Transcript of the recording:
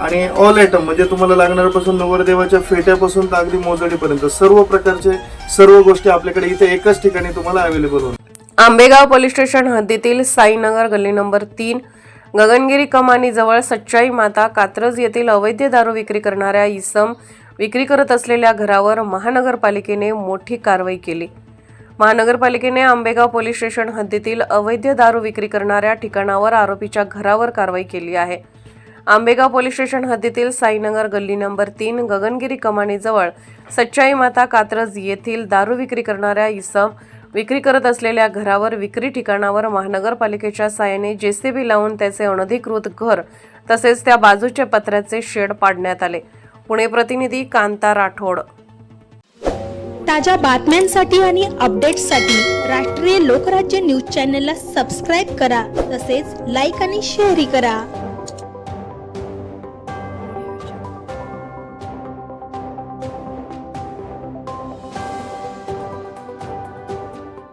आणि all item म्हणजे तुम्हाला लागणाऱ्यापासून नवरदेवाच्या फेट्यापासून तर अगदी मोजडीपर्यंत सर्व प्रकारचे सर्व गोष्टी आपल्याकडे इथे एकच ठिकाणी तुम्हाला अवेलेबल होणार. आंबेगाव पोलीस स्टेशन हद्दीतील साईनगर गल्ली नंबर तीन गगनगिरी कमानीजवळ सच्चाई माता कात्रज येथील अवैध दारू विक्री करणाऱ्या इसम विक्री करत असलेल्या घरावर महानगरपालिकेने मोठी कारवाई केली. महानगरपालिकेने आंबेगाव पोलीस स्टेशन हद्दीतील अवैध दारू विक्री करणाऱ्या ठिकाणावर आरोपीच्या घरावर कारवाई केली आहे. आंबेगाव पोलीस स्टेशन हद्दीतील साईनगर गल्ली नंबर तीन गगनगिरी कमानीजवळ सच्चाई माता कात्रज येथील दारू विक्री करणाऱ्या इसम विक्री करत असलेल्या घरावर विक्री ठिकाणावर महानगरपालिकेच्या साहाय्याने जेसीबी लावून त्याचे अनधिकृत घर तसेच त्या बाजूचे पत्र्याचे शेड पाडण्यात आले. पुणे प्रतिनिधी कांता राठोड. ताज्या बातम्यांसाठी आणि अपडेट्ससाठी राष्ट्रीय लोकराज्य न्यूज चॅनलला सबस्क्राईब करा तसेच लाईक आणि शेअरही करा.